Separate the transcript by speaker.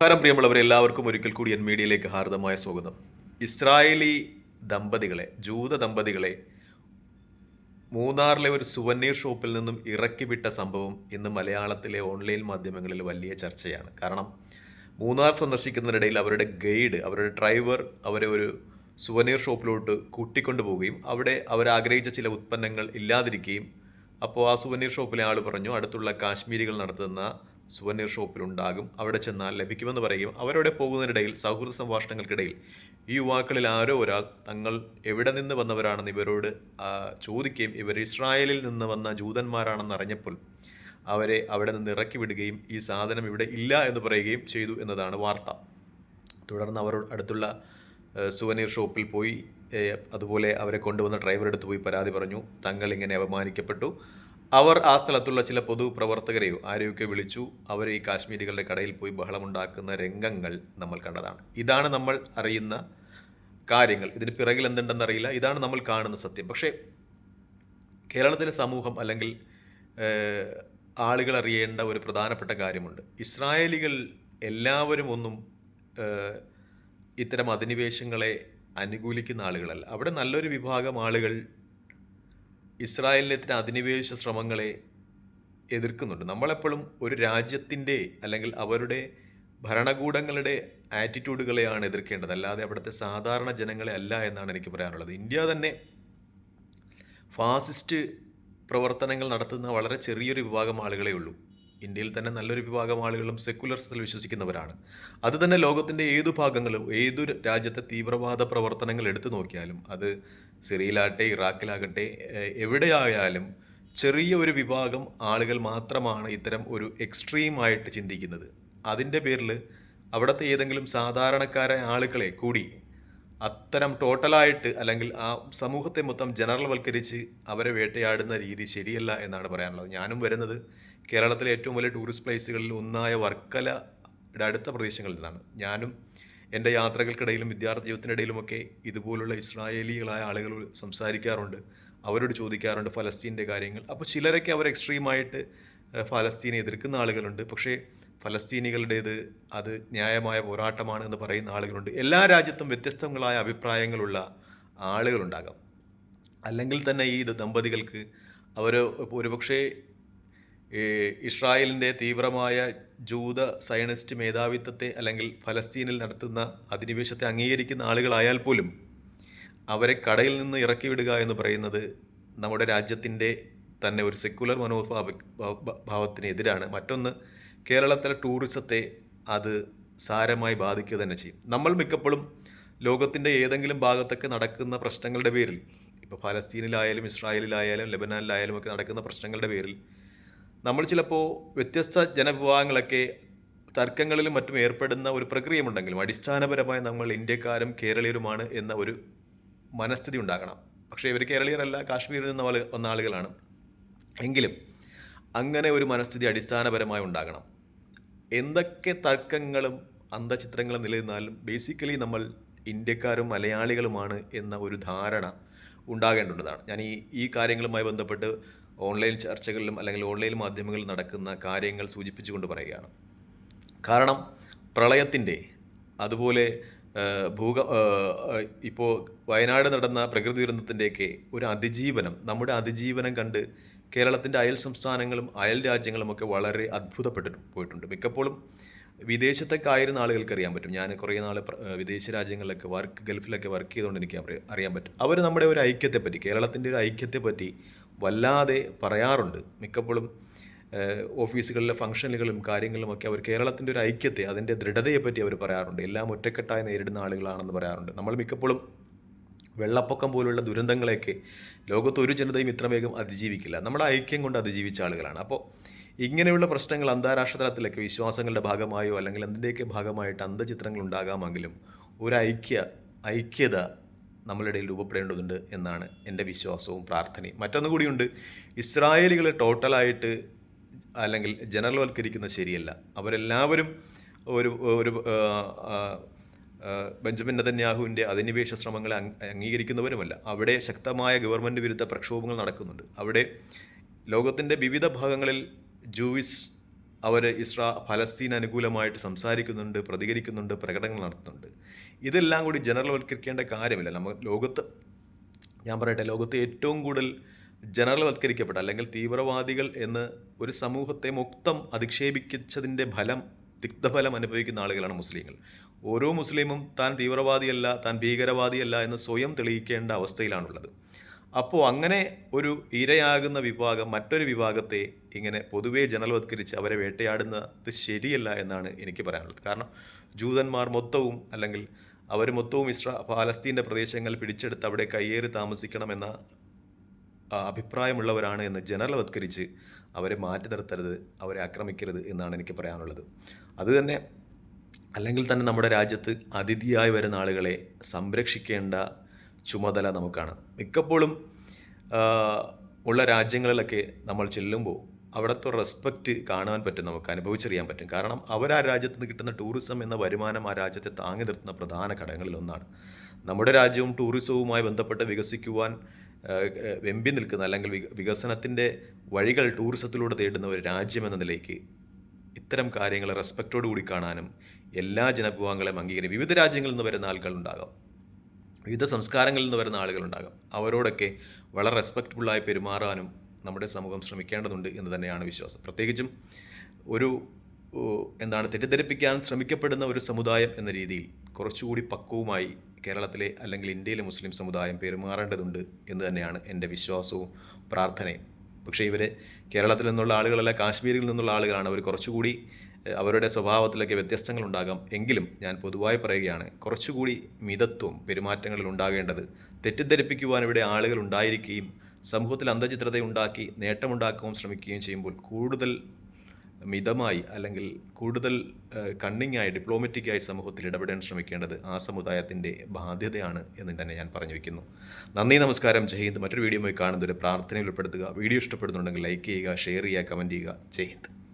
Speaker 1: നമസ്കാരം പ്രിയമുള്ളവരെ എല്ലാവർക്കും ഒരിക്കൽ കൂടി എൻ മീഡിയയിലേക്ക് ഹാർദമായ സ്വാഗതം. ഇസ്രായേലി ദമ്പതികളെ ജൂത ദമ്പതികളെ മൂന്നാറിലെ ഒരു സുവനീർ ഷോപ്പിൽ നിന്നും ഇറക്കി വിട്ട സംഭവം ഇന്ന് മലയാളത്തിലെ ഓൺലൈൻ മാധ്യമങ്ങളിൽ വലിയ ചർച്ചയാണ്. കാരണം മൂന്നാർ സന്ദർശിക്കുന്നതിനിടയിൽ അവരുടെ ഗൈഡ് അവരുടെ ഡ്രൈവർ അവരെ ഒരു സുവനീർ ഷോപ്പിലോട്ട് കൂട്ടിക്കൊണ്ടു പോവുകയും അവിടെ അവരാഗ്രഹിച്ച ചില ഉത്പന്നങ്ങൾ ഇല്ലാതിരിക്കുകയും അപ്പോൾ ആ സുവനീർ ഷോപ്പിലെ ആൾ പറഞ്ഞു അടുത്തുള്ള കാശ്മീരികൾ നടത്തുന്ന സുവനീർ ഷോപ്പിലുണ്ടാകും. അവിടെ ചെന്നാൽ ലഭിക്കുമെന്ന് പറയും. അവരവിടെ പോകുന്നതിനിടയിൽ സൗഹൃദ സംഭാഷണങ്ങൾക്കിടയിൽ ഈ യുവാക്കളിൽ ആരോ ഒരാൾ തങ്ങൾ എവിടെ നിന്ന് വന്നവരാണെന്ന് ഇവരോട് ചോദിക്കുകയും ഇവർ ഇസ്രായേലിൽ നിന്ന് വന്ന ജൂതന്മാരാണെന്ന് അറിഞ്ഞപ്പോൾ അവരെ അവിടെ നിന്ന് ഇറക്കി വിടുകയും ഈ സാധനം ഇവിടെ ഇല്ല എന്ന് പറയുകയും ചെയ്തു എന്നതാണ് വാർത്ത. തുടർന്ന് അവർ അടുത്തുള്ള സുവനീർ ഷോപ്പിൽ പോയി അതുപോലെ അവരെ കൊണ്ടുവന്ന ഡ്രൈവർ എടുത്ത് പോയി പരാതി പറഞ്ഞു. തങ്ങൾ ഇങ്ങനെ അപമാനിക്കപ്പെട്ടു. അവർ ആ സ്ഥലത്തുള്ള ചില പൊതുപ്രവർത്തകരെയോ ആരെയൊക്കെ വിളിച്ചു അവർ ഈ കാശ്മീരികളുടെ കടയിൽ പോയി ബഹളമുണ്ടാക്കുന്ന രംഗങ്ങൾ നമ്മൾ കണ്ടതാണ്. ഇതാണ് നമ്മൾ അറിയുന്ന കാര്യങ്ങൾ. ഇതിന് പിറകിൽ എന്തുണ്ടെന്ന് അറിയില്ല. ഇതാണ് നമ്മൾ കാണുന്ന സത്യം. പക്ഷേ കേരളത്തിലെ സമൂഹം അല്ലെങ്കിൽ ആളുകൾ അറിയേണ്ട ഒരു പ്രധാനപ്പെട്ട കാര്യമുണ്ട്. ഇസ്രായേലികൾ എല്ലാവരും ഒന്നും ഇത്തരം അധിനിവേശങ്ങളെ അനുകൂലിക്കുന്ന ആളുകളല്ല. അവിടെ നല്ലൊരു വിഭാഗം ആളുകൾ ഇസ്രായേലിലെ ഇത്തരം അധിനിവേശ ശ്രമങ്ങളെ എതിർക്കുന്നുണ്ട്. നമ്മളെപ്പോഴും ഒരു രാജ്യത്തിന്റെ അല്ലെങ്കിൽ അവരുടെ ഭരണകൂടങ്ങളുടെ ആറ്റിറ്റ്യൂഡുകളെയാണ് എതിർക്കേണ്ടത്. അല്ലാതെ അവിടുത്തെ സാധാരണ ജനങ്ങളെ അല്ല എന്നാണ് എനിക്ക് പറയാനുള്ളത്. ഇന്ത്യ തന്നെ ഫാസിസ്റ്റ് പ്രവർത്തനങ്ങൾ നടത്തുന്ന വളരെ ചെറിയൊരു വിഭാഗം ആളുകളെ ഉള്ളൂ. ഇന്ത്യയിൽ തന്നെ നല്ലൊരു വിഭാഗം ആളുകളും സെക്കുലർസത്തിൽ വിശ്വസിക്കുന്നവരാണ്. അത് തന്നെ ലോകത്തിന്റെ ഏതു ഭാഗങ്ങളും ഏതു രാജ്യത്തെ തീവ്രവാദ പ്രവർത്തനങ്ങൾ എടുത്തു നോക്കിയാലും അത് സിറിയയിലാകട്ടെ ഇറാഖിലാകട്ടെ എവിടെയായാലും ചെറിയ ഒരു വിഭാഗം ആളുകൾ മാത്രമാണ് ഇത്തരം ഒരു എക്സ്ട്രീമായിട്ട് ചിന്തിക്കുന്നത്. അതിന്റെ പേരിൽ അവിടുത്തെ ഏതെങ്കിലും സാധാരണക്കാരായ ആളുകളെ കൂടി അത്തരം ടോട്ടലായിട്ട് അല്ലെങ്കിൽ ആ സമൂഹത്തെ മൊത്തം ജനറൽവൽക്കരിച്ച് അവരെ വേട്ടയാടുന്ന രീതി ശരിയല്ല എന്നാണ് പറയാനുള്ളത്. ഞാനും വരുന്നത് കേരളത്തിലെ ഏറ്റവും വലിയ ടൂറിസ്റ്റ് പ്ലേസുകളിൽ ഒന്നായ വർക്കലയുടെ അടുത്ത പ്രദേശങ്ങളിൽ നിന്നാണ്. ഞാനും എന്റെ യാത്രകൾക്കിടയിലും വിദ്യാർത്ഥി ജീവിതത്തിനിടയിലുമൊക്കെ ഇതുപോലുള്ള ഇസ്രായേലികളായ ആളുകൾ സംസാരിക്കാറുണ്ട്. അവരോട് ചോദിക്കാറുണ്ട് ഫലസ്തീന്റെ കാര്യങ്ങൾ. അപ്പോൾ ചിലരൊക്കെ അവർ എക്സ്ട്രീമായിട്ട് ഫലസ്തീനെ എതിർക്കുന്ന ആളുകളുണ്ട്. പക്ഷേ ഫലസ്തീനികളുടേത് അത് ന്യായമായ പോരാട്ടമാണ് എന്ന് പറയുന്ന ആളുകളുണ്ട്. എല്ലാ രാജ്യത്തും വ്യത്യസ്തങ്ങളായ അഭിപ്രായങ്ങളുള്ള ആളുകളുണ്ടാകാം. അല്ലെങ്കിൽ തന്നെ ഈ ദമ്പതികൾക്ക് അവർ ഒരുപക്ഷെ ഇസ്രായേലിന്റെ തീവ്രമായ ജൂത സയനിസ്റ്റ് മേധാവിത്വത്തെ അല്ലെങ്കിൽ ഫലസ്തീനിൽ നടത്തുന്ന അധിനിവേശത്തെ അംഗീകരിക്കുന്ന ആളുകളായാൽ പോലും അവരെ കടയിൽ നിന്ന് ഇറക്കി വിടുക എന്ന് പറയുന്നത് നമ്മുടെ രാജ്യത്തിന്റെ തന്നെ ഒരു സെക്കുലർ മനോഭാവ ഭാവത്തിനെതിരാണ്. മറ്റൊന്ന് കേരളത്തിലെ ടൂറിസത്തെ അത് സാരമായി ബാധിക്കുക തന്നെ ചെയ്യും. നമ്മൾ മിക്കപ്പോഴും ലോകത്തിന്റെ ഏതെങ്കിലും ഭാഗത്തൊക്കെ നടക്കുന്ന പ്രശ്നങ്ങളുടെ പേരിൽ ഇപ്പോൾ ഫലസ്തീനിലായാലും ഇസ്രായേലിലായാലും ലെബനാനിലായാലും ഒക്കെ നടക്കുന്ന പ്രശ്നങ്ങളുടെ പേരിൽ നമ്മൾ ചിലപ്പോൾ വ്യത്യസ്ത ജനവിഭാഗങ്ങളൊക്കെ തർക്കങ്ങളിലും മറ്റും ഏർപ്പെടുന്ന ഒരു പ്രക്രിയയുണ്ടെങ്കിലും അടിസ്ഥാനപരമായി നമ്മൾ ഇന്ത്യക്കാരും കേരളീയരുമാണ് എന്ന ഒരു മനസ്ഥിതി ഉണ്ടാകണം. പക്ഷേ ഇവർ കേരളീയരല്ല കാശ്മീരിൽ നിന്ന് വന്ന ആളുകളാണ്. എങ്കിലും അങ്ങനെ ഒരു മനസ്ഥിതി അടിസ്ഥാനപരമായി ഉണ്ടാകണം. എന്തൊക്കെ തർക്കങ്ങളും അന്തചിത്രങ്ങളും നിലനിന്നാലും ബേസിക്കലി നമ്മൾ ഇന്ത്യക്കാരും മലയാളികളുമാണ് എന്ന ഒരു ധാരണ ഉണ്ടാകേണ്ടതാണ് ഞാൻ ഈ ഈ കാര്യങ്ങളുമായി ബന്ധപ്പെട്ട് ഓൺലൈൻ ചർച്ചകളിലും അല്ലെങ്കിൽ ഓൺലൈൻ മാധ്യമങ്ങളിൽ നടക്കുന്ന കാര്യങ്ങൾ സൂചിപ്പിച്ചുകൊണ്ട് പറയുകയാണ്. കാരണം പ്രളയത്തിന്റെ അതുപോലെ ഭൂക ഇപ്പോൾ വയനാട് നടന്ന പ്രകൃതി ദുരന്തത്തിന്റെയൊക്കെ ഒരു അതിജീവനം നമ്മുടെ അതിജീവനം കണ്ട് കേരളത്തിന്റെ അയൽ സംസ്ഥാനങ്ങളും അയൽ രാജ്യങ്ങളുമൊക്കെ വളരെ അത്ഭുതപ്പെട്ടിട്ട് പോയിട്ടുണ്ട്. മിക്കപ്പോഴും വിദേശത്തൊക്കെ ആയിരുന്ന ആളുകൾക്ക് അറിയാൻ പറ്റും. ഞാൻ കുറേ നാൾ വിദേശ രാജ്യങ്ങളിലൊക്കെ വർക്ക് ഗൾഫിലൊക്കെ വർക്ക് ചെയ്തുകൊണ്ട് എനിക്ക് അറിയാൻ പറ്റും. അവർ നമ്മുടെ ഒരു ഐക്യത്തെപ്പറ്റി കേരളത്തിന്റെ ഒരു ഐക്യത്തെപ്പറ്റി വല്ലാതെ പറയാറുണ്ട്. മിക്കപ്പോഴും ഓഫീസുകളിലെ ഫംഗ്ഷനുകളും കാര്യങ്ങളുമൊക്കെ അവർ കേരളത്തിന്റെ ഒരു ഐക്യത്തെ അതിന്റെ ദൃഢതയെപ്പറ്റി അവർ പറയാറുണ്ട്. എല്ലാം ഒറ്റക്കെട്ടായി നേരിടുന്ന ആളുകളാണെന്ന് പറയാറുണ്ട്. നമ്മൾ മിക്കപ്പോഴും വെള്ളപ്പൊക്കം പോലുള്ള ദുരന്തങ്ങളെയൊക്കെ ലോകത്ത് ഒരു ജനതയും ഇത്ര വേഗം അതിജീവിക്കില്ല. നമ്മുടെ ഐക്യം കൊണ്ട് അതിജീവിച്ച ആളുകളാണ്. അപ്പോൾ ഇങ്ങനെയുള്ള പ്രശ്നങ്ങൾ അന്താരാഷ്ട്ര തലത്തിലൊക്കെ വിശ്വാസങ്ങളുടെ ഭാഗമായോ അല്ലെങ്കിൽ എന്തിന്റെയൊക്കെ ഭാഗമായിട്ട് അന്ധചിത്രങ്ങൾ ഉണ്ടാകാമെങ്കിലും ഒരു ഐക്യ ഐക്യത നമ്മളുടെ ഇടയിൽ രൂപപ്പെടേണ്ടതുണ്ട് എന്നാണ് എന്റെ വിശ്വാസവും പ്രാർത്ഥനയും. മറ്റൊന്നു കൂടിയുണ്ട് ഇസ്രായേലികളെ ടോട്ടലായിട്ട് അല്ലെങ്കിൽ ജനറൽവൽക്കരിക്കുന്നത് ശരിയല്ല. അവരെല്ലാവരും ഒരു ഒരു ബെഞ്ചമിൻ നെതന്യാഹുവിന്റെ അധിനിവേശ ശ്രമങ്ങളെ അംഗീകരിക്കുന്നവരുമല്ല. അവിടെ ശക്തമായ ഗവൺമെന്റ് വിരുദ്ധ പ്രക്ഷോഭങ്ങൾ നടക്കുന്നുണ്ട്. അവിടെ ലോകത്തിന്റെ വിവിധ ഭാഗങ്ങളിൽ ജൂയിസ് അവർ ഇസ്രാ ഫലസ്തീൻ അനുകൂലമായിട്ട് സംസാരിക്കുന്നുണ്ട് പ്രതികരിക്കുന്നുണ്ട് പ്രകടനങ്ങൾ നടത്തുന്നുണ്ട്. ഇതെല്ലാം കൂടി ജനറൽവൽക്കരിക്കേണ്ട കാര്യമില്ല. നമ്മൾ ലോകത്ത് ഞാൻ പറയട്ടെ ലോകത്ത് ഏറ്റവും കൂടുതൽ ജനറൽവൽക്കരിക്കപ്പെട്ട അല്ലെങ്കിൽ തീവ്രവാദികൾ എന്ന് ഒരു സമൂഹത്തെ മൊത്തം അധിക്ഷേപിച്ചതിന്റെ ഫലം തിക്തഫലം അനുഭവിക്കുന്ന ആളുകളാണ് മുസ്ലിങ്ങൾ. ഓരോ മുസ്ലിമും താൻ തീവ്രവാദിയല്ല താൻ ഭീകരവാദിയല്ല എന്ന് സ്വയം തെളിയിക്കേണ്ട അവസ്ഥയിലാണുള്ളത്. അപ്പോൾ അങ്ങനെ ഒരു ഇരയാകുന്ന വിഭാഗം മറ്റൊരു വിഭാഗത്തെ ഇങ്ങനെ പൊതുവേ ജനൽവത്കരിച്ച് അവരെ വേട്ടയാടുന്നത് ശരിയല്ല എന്നാണ് എനിക്ക് പറയാനുള്ളത്. കാരണം ജൂതന്മാർ മൊത്തവും അല്ലെങ്കിൽ അവർ മൊത്തവും ഇസ്ര പാലസ്തീന്റെ പ്രദേശങ്ങൾ പിടിച്ചെടുത്ത് അവിടെ കയ്യേറി താമസിക്കണമെന്ന അഭിപ്രായമുള്ളവരാണ് എന്ന് ജനറൽവത്കരിച്ച് അവരെ മാറ്റി നിർത്തരുത് അവരെ ആക്രമിക്കരുത് എന്നാണ് എനിക്ക് പറയാനുള്ളത്. അതുതന്നെ അല്ലെങ്കിൽ തന്നെ നമ്മുടെ രാജ്യത്ത് അതിഥിയായി വരുന്ന ആളുകളെ സംരക്ഷിക്കേണ്ട ചുമതല നമുക്കാണ്. മിക്കപ്പോഴും ഉള്ള രാജ്യങ്ങളിലൊക്കെ നമ്മൾ ചെല്ലുമ്പോൾ അവിടുത്തെ റെസ്പെക്റ്റ് കാണാൻ പറ്റും നമുക്ക് അനുഭവിച്ചറിയാൻ പറ്റും. കാരണം അവർ ആ രാജ്യത്ത് നിന്ന് കിട്ടുന്ന ടൂറിസം എന്ന വരുമാനം ആ രാജ്യത്തെ താങ്ങി നിർത്തുന്ന പ്രധാന ഘടകങ്ങളിൽ ഒന്നാണ്. നമ്മുടെ രാജ്യവും ടൂറിസവുമായി ബന്ധപ്പെട്ട് വികസിക്കുവാൻ വെമ്പി നിൽക്കുന്ന അല്ലെങ്കിൽ വിക- വികസനത്തിന്റെ വഴികൾ ടൂറിസത്തിലൂടെ തേടുന്ന ഒരു രാജ്യമെന്ന നിലയ്ക്ക് ഇത്തരം കാര്യങ്ങളെ റെസ്പെക്റ്റോടു കൂടി കാണാനും എല്ലാ ജനവിഭാഗങ്ങളെയും അംഗീകരിക്കും. വിവിധ രാജ്യങ്ങളിൽ നിന്ന് വരുന്ന ആളുകളുണ്ടാകാം വിവിധ സംസ്കാരങ്ങളിൽ നിന്ന് വരുന്ന ആളുകളുണ്ടാകാം. അവരോടൊക്കെ വളരെ റെസ്പെക്റ്റ്ഫുള്ളായി പെരുമാറാനും നമ്മുടെ സമൂഹം ശ്രമിക്കേണ്ടതുണ്ട് എന്ന് തന്നെയാണ് വിശ്വാസം. പ്രത്യേകിച്ചും ഒരു എന്താണ് തെറ്റിദ്ധരിപ്പിക്കാൻ ശ്രമിക്കപ്പെടുന്ന ഒരു സമുദായം എന്ന രീതിയിൽ കുറച്ചുകൂടി പക്വവുമായി കേരളത്തിലെ അല്ലെങ്കിൽ ഇന്ത്യയിലെ മുസ്ലിം സമുദായം പെരുമാറേണ്ടതുണ്ട് എന്ന് തന്നെയാണ് എന്റെ വിശ്വാസവും പ്രാർത്ഥനയും. പക്ഷേ ഇവർ കേരളത്തിൽ നിന്നുള്ള ആളുകളല്ല കാശ്മീരിൽ നിന്നുള്ള ആളുകളാണ്. അവർ കുറച്ചുകൂടി അവരുടെ സ്വഭാവത്തിലൊക്കെ വ്യത്യസ്തങ്ങളുണ്ടാകാം. എങ്കിലും ഞാൻ പൊതുവായി പറയുകയാണ് കുറച്ചുകൂടി മിതത്വം പെരുമാറ്റങ്ങളിൽ ഉണ്ടാകേണ്ടത് തെറ്റിദ്ധരിപ്പിക്കുവാൻ ഇവിടെ ആളുകൾ ഉണ്ടായിരിക്കുകയും സമൂഹത്തിൽ അന്ധചിത്രത ഉണ്ടാക്കി നേട്ടമുണ്ടാക്കുവാൻ ശ്രമിക്കുകയും ചെയ്യുമ്പോൾ കൂടുതൽ മിതമായി അല്ലെങ്കിൽ കൂടുതൽ കണ്ണിങ്ങായി ഡിപ്ലോമാറ്റിക്കായി സമൂഹത്തിൽ ഇടപെടാൻ ശ്രമിക്കേണ്ടത് ആ സമുദായത്തിന്റെ ബാധ്യതയാണ് എന്ന് തന്നെ ഞാൻ പറഞ്ഞു വയ്ക്കുന്നു നന്ദി നമസ്കാരം. ജയ് ഹിന്ദ്. മറ്റൊരു വീഡിയോയുമായി കാണുന്നതൊരു പ്രാർത്ഥനയിൽ ഉൾപ്പെടുത്തുക. വീഡിയോ ഇഷ്ടപ്പെടുന്നുണ്ടെങ്കിൽ ലൈക്ക് ചെയ്യുക ഷെയർ ചെയ്യുക കമന്റ് ചെയ്യുക. ജയ് ഹിന്ദ്.